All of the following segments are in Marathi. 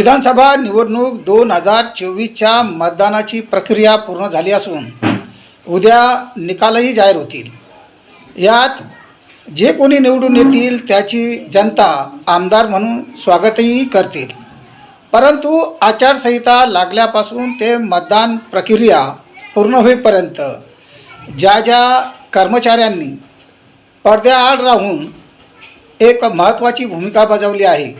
विधानसभा निवडणूक दोन हजार चोवीसच्या मतदानाची प्रक्रिया पूर्ण झाली असून उद्या निकालही जाहीर होतील. यात जे कोणी निवडून येतील त्याची जनता आमदार म्हणून स्वागतही करतील. परंतु आचारसंहिता लागल्यापासून ते मतदान प्रक्रिया पूर्ण होईपर्यंत ज्या ज्या कर्मचाऱ्यांनी पडद्याआड राहून एक महत्त्वाची भूमिका बजावली आहे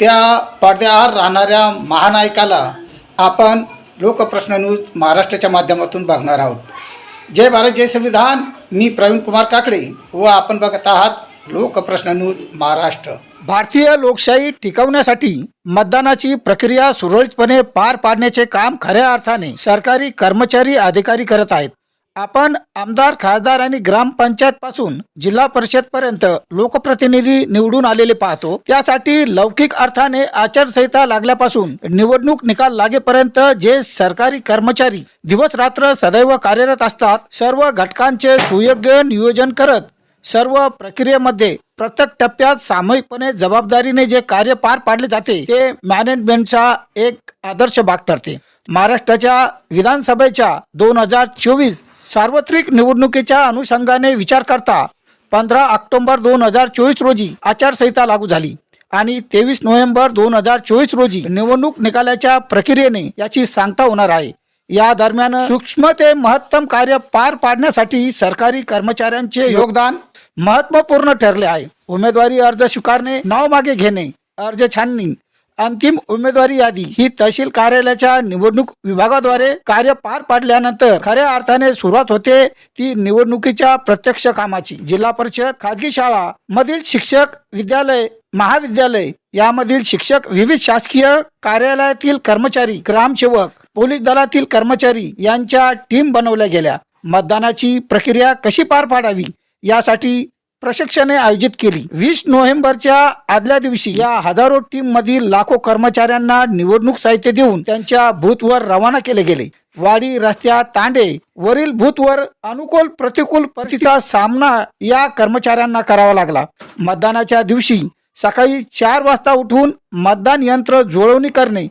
त्या पडद्याआड राहणाऱ्या महानायकाला आपण लोकप्रश्न न्यूज महाराष्ट्राच्या माध्यमातून बघणार आहोत. जय भारत जय संविधान. मी प्रवीण कुमार काकडे व आपण बघत आहात लोकप्रश्न न्यूज महाराष्ट्र. भारतीय लोकशाही टिकवण्यासाठी मतदानाची प्रक्रिया सुरळीतपणे पार पाडण्याचे काम खऱ्या अर्थाने सरकारी कर्मचारी अधिकारी करत आहेत. आपण आमदार खासदार आणि ग्रामपंचायत पासून जिल्हा परिषद पर्यंत लोकप्रतिनिधी निवडून आलेले पाहतो. त्यासाठी लौकिक अर्थाने आचारसंहिता लागल्यापासून निवडणूक निकाल लागेपर्यंत जे सरकारी कर्मचारी दिवस रात्र सदैव कार्यरत असतात सर्व घटकांचे सुयोग्य नियोजन करत सर्व प्रक्रियेमध्ये प्रत्येक टप्प्यात सामूहिकपणे जबाबदारीने जे कार्य पार पाडले जाते ते मॅनेजमेंटचा एक आदर्श भाग ठरते. महाराष्ट्राच्या विधानसभेच्या दोन हजार चोवीस सार्वत्रिक निवडणुकीच्या अनुषंगाने विचार करता पंधरा ऑक्टोबर दोन हजार चोवीस रोजी आचारसंहिता लागू झाली आणि तेवीस नोव्हेंबर दोन हजार चोवीस रोजी निवडणूक निकालाच्या प्रक्रियेने याची सांगता होणार आहे. या दरम्यान सूक्ष्म ते महत्तम कार्य पार पाडण्यासाठी सरकारी कर्मचाऱ्यांचे योगदान महत्त्वपूर्ण ठरले आहे. उमेदवारी अर्ज स्वीकारणे नाव मागे घेणे अर्ज छाननी अंतिम उमेदवारी यादी. ही तहसील कार्यालयाच्या निवडणूक विभागाद्वारे कार्य पार पाडल्यानंतर खऱ्या अर्थाने सुरुवात होते ती निवडणुकीच्या प्रत्यक्ष कामाची. जिल्हा परिषद खाजगी शाळा मधील शिक्षक विद्यालय महाविद्यालय यामधील शिक्षक विविध शासकीय कार्यालयातील कर्मचारी ग्रामसेवक पोलीस दलातील कर्मचारी यांच्या टीम बनवल्या गेल्या. मतदानाची प्रक्रिया कशी पार पाडावी यासाठी प्रशिक्षणे आयोजित केली. वीस नोव्हेंबरच्या आदल्या दिवशी या हजारो टीम मधील लाखो कर्मचाऱ्यांना निवडणूक साहित्य देऊन त्यांच्या बूथवर रवाना केले गेले. वाडी रस्त्या तांडे वरील बूथवर अनुकूल प्रतिकूल परिस्थितीचा सामना या कर्मचाऱ्यांना करावा लागला. मतदानाच्या दिवशी सकाळी चार वाजता उठून मतदान यंत्र जुळवणी करणे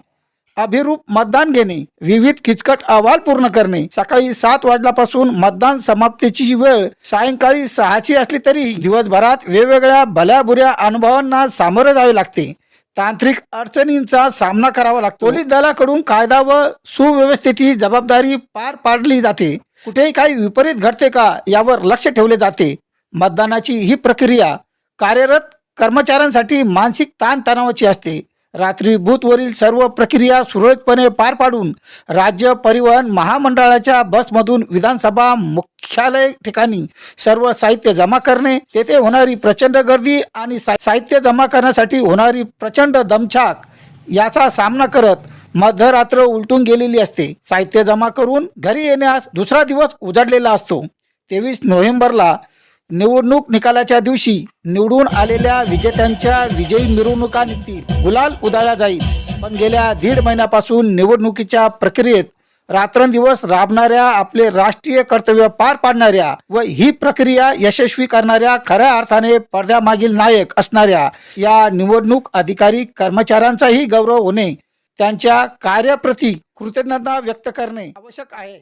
अभिरूप मतदान घेणे विविध किचकट अहवाल पूर्ण करणे. सकाळी सात वाजल्यापासून मतदान समाप्तीची वेळ. सायंकाळी सहाची असली तरी दिवसभरात वेगवेगळ्या भल्याबुऱ्या अनुभवांना सामोरे जावे लागते. तांत्रिक अडचणींचा सामना करावा लागतो. पोलीस दलाकडून कायदा व सुव्यवस्थेची जबाबदारी पार पाडली जाते. कुठेही काही विपरीत घडते का यावर लक्ष ठेवले जाते. मतदानाची ही प्रक्रिया कार्यरत कर्मचाऱ्यांसाठी मानसिक ताणतणावाची असते. रात्री बूथवरील सर्व प्रक्रिया सुरळीतपणे पार पाडून राज्य परिवहन महामंडळाच्या बसमधून विधानसभा मुख्यालय ठिकाणी सर्व साहित्य जमा करणे तेथे होणारी प्रचंड गर्दी आणि सा- साहित्य जमा करण्यासाठी होणारी प्रचंड दमछाक याचा सामना करत मध्यरात्र उलटून गेलेली असते. साहित्य जमा करून घरी येण्यास दुसरा दिवस उजाडलेला असतो. तेवीस नोव्हेंबरला निवडणूक निकालाच्या दिवशी निवडून आलेल्या विजेत्यांच्या विजयी मिरवणुका निघतील. गुलाल उदाळला जाईल. पण गेल्या दीड महिन्यापासून निवडणुकीच्या प्रक्रियेत रात्रंदिवस राबणाऱ्या आपले राष्ट्रीय कर्तव्य पार पाडणाऱ्या व ही प्रक्रिया यशस्वी करणाऱ्या खऱ्या अर्थाने पडद्यामागील नायक असणाऱ्या या निवडणूक अधिकारी कर्मचाऱ्यांचाही गौरव होणे त्यांच्या कार्याप्रती कृतज्ञता व्यक्त करणे आवश्यक आहे.